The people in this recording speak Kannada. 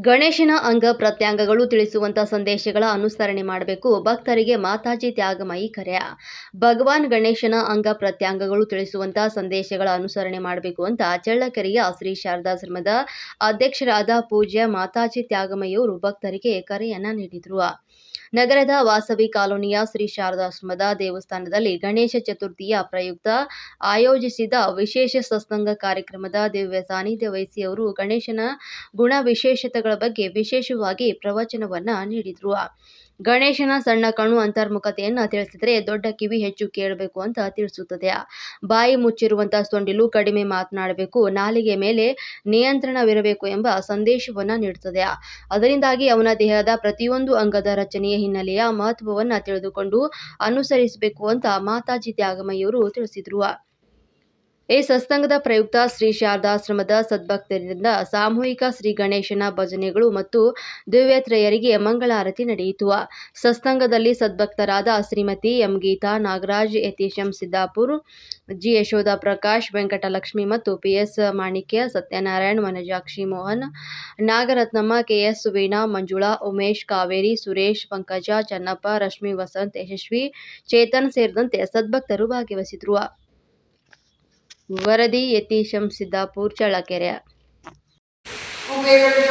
ಗಣೇಶನ ಅಂಗ ಪ್ರತ್ಯಂಗಗಳು ತಿಳಿಸುವಂತ ಸಂದೇಶಗಳ ಅನುಸರಣೆ ಮಾಡಬೇಕು. ಭಕ್ತರಿಗೆ ಮಾತಾಜಿ ತ್ಯಾಗಮಯಿ ಕರೆ. ಭಗವಾನ್ ಗಣೇಶನ ಅಂಗ ಪ್ರತ್ಯಂಗಗಳು ತಿಳಿಸುವಂತ ಸಂದೇಶಗಳ ಅನುಸರಣೆ ಮಾಡಬೇಕು ಅಂತ ಚಳ್ಳಕೆರೆಯ ಶ್ರೀ ಶಾರದಾಶ್ರಮದ ಅಧ್ಯಕ್ಷರಾದ ಪೂಜ್ಯ ಮಾತಾಜಿ ತ್ಯಾಗಮಯಿಯವರು ಭಕ್ತರಿಗೆ ಕರೆಯನ್ನ ನೀಡಿದರು. ನಗರದ ವಾಸವಿ ಕಾಲೋನಿಯ ಶ್ರೀ ಶಾರದಾಶ್ರಮದ ದೇವಸ್ಥಾನದಲ್ಲಿ ಗಣೇಶ ಚತುರ್ಥಿಯ ಪ್ರಯುಕ್ತ ಆಯೋಜಿಸಿದ ವಿಶೇಷ ಸತ್ಸಂಗ ಕಾರ್ಯಕ್ರಮದ ದಿವ್ಯ ಸಾನ್ನಿಧ್ಯ ವಹಿಸಿ ಅವರು ಗಣೇಶನ ಗುಣ ವಿಶೇಷತೆಗಳ ಬಗ್ಗೆ ವಿಶೇಷವಾಗಿ ಪ್ರವಚನವನ್ನ ನೀಡಿದರು. ಗಣೇಶನ ಸಣ್ಣ ಕಣ್ಣು ಅಂತರ್ಮುಖತೆಯನ್ನು ತಿಳಿಸಿದರೆ ದೊಡ್ಡ ಕಿವಿ ಹೆಚ್ಚು ಕೇಳಬೇಕು ಅಂತ ತಿಳಿಸುತ್ತದೆ. ಬಾಯಿ ಮುಚ್ಚಿರುವಂತಹ ಸೊಂಡಿಲು ಕಡಿಮೆ ಮಾತನಾಡಬೇಕು. ನಾಲಿಗೆ ಮೇಲೆ ನಿಯಂತ್ರಣವಿರಬೇಕು ಎಂಬ ಸಂದೇಶವನ್ನ ನೀಡುತ್ತದೆ. ಅದರಿಂದಾಗಿ ಅವನ ದೇಹದ ಪ್ರತಿಯೊಂದು ಅಂಗದ ರಚನೆಯ ಹಿನ್ನೆಲೆಯ ಮಹತ್ವವನ್ನ ತಿಳಿದುಕೊಂಡು ಅನುಸರಿಸಬೇಕು ಅಂತ ಮಾತಾಜಿ ತ್ಯಾಗಮಯ್ಯವರು ತಿಳಿಸಿದರು. ಈ ಸತ್ಸಂಗದ ಪ್ರಯುಕ್ತ ಶ್ರೀ ಶಾರದಾಶ್ರಮದ ಸದ್ಭಕ್ತರಿಂದ ಸಾಮೂಹಿಕ ಶ್ರೀ ಗಣೇಶನ ಭಜನೆಗಳು ಮತ್ತು ದಿವ್ಯತ್ರಯರಿಗೆ ಮಂಗಳಾರತಿ ನಡೆಯಿತು. ಸತ್ಸಂಗದಲ್ಲಿ ಸದ್ಭಕ್ತರಾದ ಶ್ರೀಮತಿ ಎಂ ಗೀತಾ ನಾಗರಾಜ್, ಯತೀಶಂ ಸಿದ್ದಾಪುರ್, ಜಿ ಯಶೋಧ ಪ್ರಕಾಶ್, ವೆಂಕಟಲಕ್ಷ್ಮಿ ಮತ್ತು ಪಿಎಸ್ ಮಾಣಿಕ್ಯ, ಸತ್ಯನಾರಾಯಣ್ ಮನಜಾಕ್ಷಿ ಮೋಹನ್, ನಾಗರತ್ನಮ್ಮ ಕೆಎಸ್ ಸುವೀಣಾ, ಮಂಜುಳಾ, ಉಮೇಶ್ ಕಾವೇರಿ, ಸುರೇಶ್, ಪಂಕಜ, ಚನ್ನಪ್ಪ, ರಶ್ಮಿ, ವಸಂತ್, ಯಶಸ್ವಿ, ಚೇತನ್ ಸೇರಿದಂತೆ ಸದ್ಭಕ್ತರು ಭಾಗವಹಿಸಿದ್ರು. ವರದಿ ಯತೀಶಂ ಸಿದ್ದಾಪುರ್ ಚಳ್ಳಕೆರೆ ಕುಬೇರನಿಗೆ